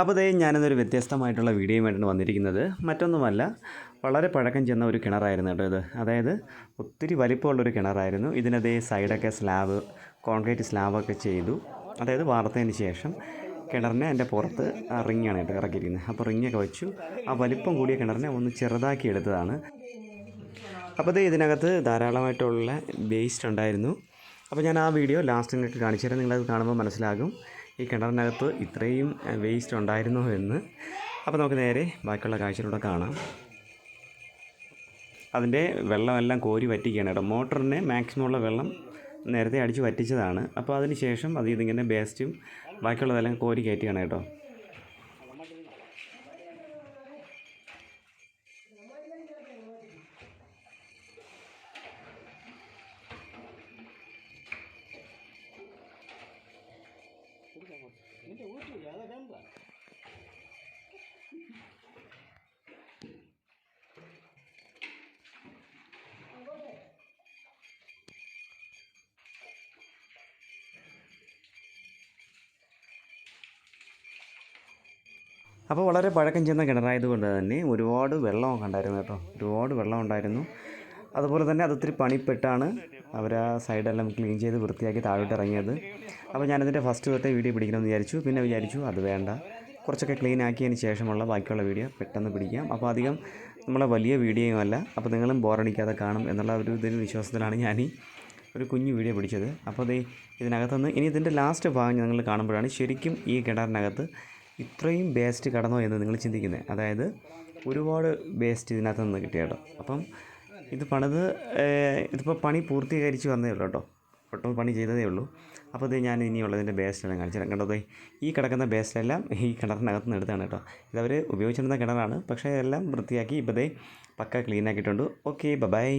അപ്പോൾ ദേ ഞാനിന്നൊരു വ്യത്യസ്തമായിട്ടുള്ള വീഡിയോയുമായിട്ടാണ് വന്നിരിക്കുന്നത്. മറ്റൊന്നുമല്ല വളരെ പഴക്കം ചെന്ന ഒരു കിണറായിരുന്നു കേട്ടോ ഇത്. അതായത് ഒത്തിരി വലിപ്പമുള്ളൊരു കിണറായിരുന്നു. ഇതിനതേ സൈഡൊക്കെ സ്ലാബ് കോൺക്രീറ്റ് സ്ലാബൊക്കെ ചെയ്തു. അതായത് വാർത്തതിന് ശേഷം കിണറിനെ എന്റെ പുറത്ത് റിങ്ങാണ് കേട്ടോ ഇറക്കിയിരിക്കുന്നത്. അപ്പോൾ റിങ്ങൊക്കെ വെച്ചു. ആ വലിപ്പം കൂടിയ കിണറിനെ ഒന്ന് ചെറുതാക്കി എടുത്തതാണ്. അപ്പോൾ ഇത് ഇതിനകത്ത് ധാരാളമായിട്ടുള്ള വേസ്റ്റ് ഉണ്ടായിരുന്നു. അപ്പോൾ ഞാൻ ആ വീഡിയോ ലാസ്റ്റ് നിങ്ങൾക്ക് കാണിച്ചു തരാം. നിങ്ങളത് കാണുമ്പോൾ മനസ്സിലാകും. ഈ കിണറിനകത്ത് ഇത്രയും വേസ്റ്റ് ഉണ്ടായിരുന്നോ എന്ന്. അപ്പോൾ നമുക്ക് നേരെ ബാക്കിയുള്ള കാഴ്ചയിലൂടെ കാണാം. അതിന്റെ വെള്ളമെല്ലാം കോരി വറ്റിക്കുകയാണ് കേട്ടോ. മോട്ടറിനെ മാക്സിമം ഉള്ള വെള്ളം നേരത്തെ അടിച്ച് വറ്റിച്ചതാണ്. അപ്പോൾ അതിന് ശേഷം അത് ഇതിങ്ങനെ ബേസ്റ്റും ബാക്കിയുള്ളതെല്ലാം കോരി കയറ്റുകയാണ് കേട്ടോ. അപ്പോൾ വളരെ പഴക്കം ചെന്ന കിണറായതുകൊണ്ട് തന്നെ ഒരുപാട് വെള്ളമൊക്കെ ഉണ്ടായിരുന്നു കേട്ടോ. ഒരുപാട് വെള്ളം ഉണ്ടായിരുന്നു. അതുപോലെ തന്നെ അത് ഒത്തിരി പണിപ്പെട്ടാണ് അവർ ആ സൈഡെല്ലാം ക്ലീൻ ചെയ്ത് വൃത്തിയാക്കി താഴോട്ട് ഇറങ്ങിയത്. അപ്പോൾ ഞാനതിന്റെ ഫസ്റ്റ് തൊട്ടേ വീഡിയോ പിടിക്കണമെന്ന് വിചാരിച്ചു. പിന്നെ വിചാരിച്ചു അത് വേണ്ട. കുറച്ചൊക്കെ ക്ലീൻ ആക്കിയതിന് ശേഷമുള്ള ബാക്കിയുള്ള വീഡിയോ പെട്ടെന്ന് പിടിക്കാം. അപ്പോൾ അധികം നമ്മളെ വലിയ വീഡിയോയും അല്ല അപ്പോൾ നിങ്ങളും ബോറടിക്കാതെ കാണും എന്നുള്ള ഒരു ഇതിന് വിശ്വാസത്തിലാണ് ഞാൻ ഈ ഒരു കുഞ്ഞു വീഡിയോ പിടിച്ചത്. അപ്പോൾ ദേ ഇതിനകത്തുനിന്ന് ഇനി ഇതിന്റെ ലാസ്റ്റ് ഭാഗം നിങ്ങൾ കാണുമ്പോഴാണ് ശരിക്കും ഈ കിണറിനകത്ത് ഇത്രയും വേസ്റ്റ് കടന്നോ എന്ന് നിങ്ങൾ ചിന്തിക്കുന്നത്. അതായത് ഒരുപാട് വേസ്റ്റ് ഇതിനകത്ത് നിന്ന് കിട്ടിയ കേട്ടോ. അപ്പം ഇത് പണിത് ഇതിപ്പോൾ പണി പൂർത്തീകരിച്ച് വന്നേ ഉള്ളൂ കേട്ടോ. പെട്ടെന്ന് പണി ചെയ്തതേ ഉള്ളൂ. അപ്പോൾ ഇത് ഞാൻ ഇനിയുള്ളതിന്റെ ബേസ്റ്റെല്ലാം കാണിച്ചു തരാം. കണ്ടോ ദേ ഈ കിടക്കുന്ന ബേസ്റ്റെല്ലാം ഈ കിണറിനകത്ത് നിന്ന് എടുത്താണ് കേട്ടോ. ഇതവർ ഉപയോഗിച്ചിരുന്ന കിണറാണ്. പക്ഷേ എല്ലാം വൃത്തിയാക്കി ഇപ്പോൾ പക്ക ക്ലീൻ ആക്കിയിട്ടുണ്ട്. Okay bye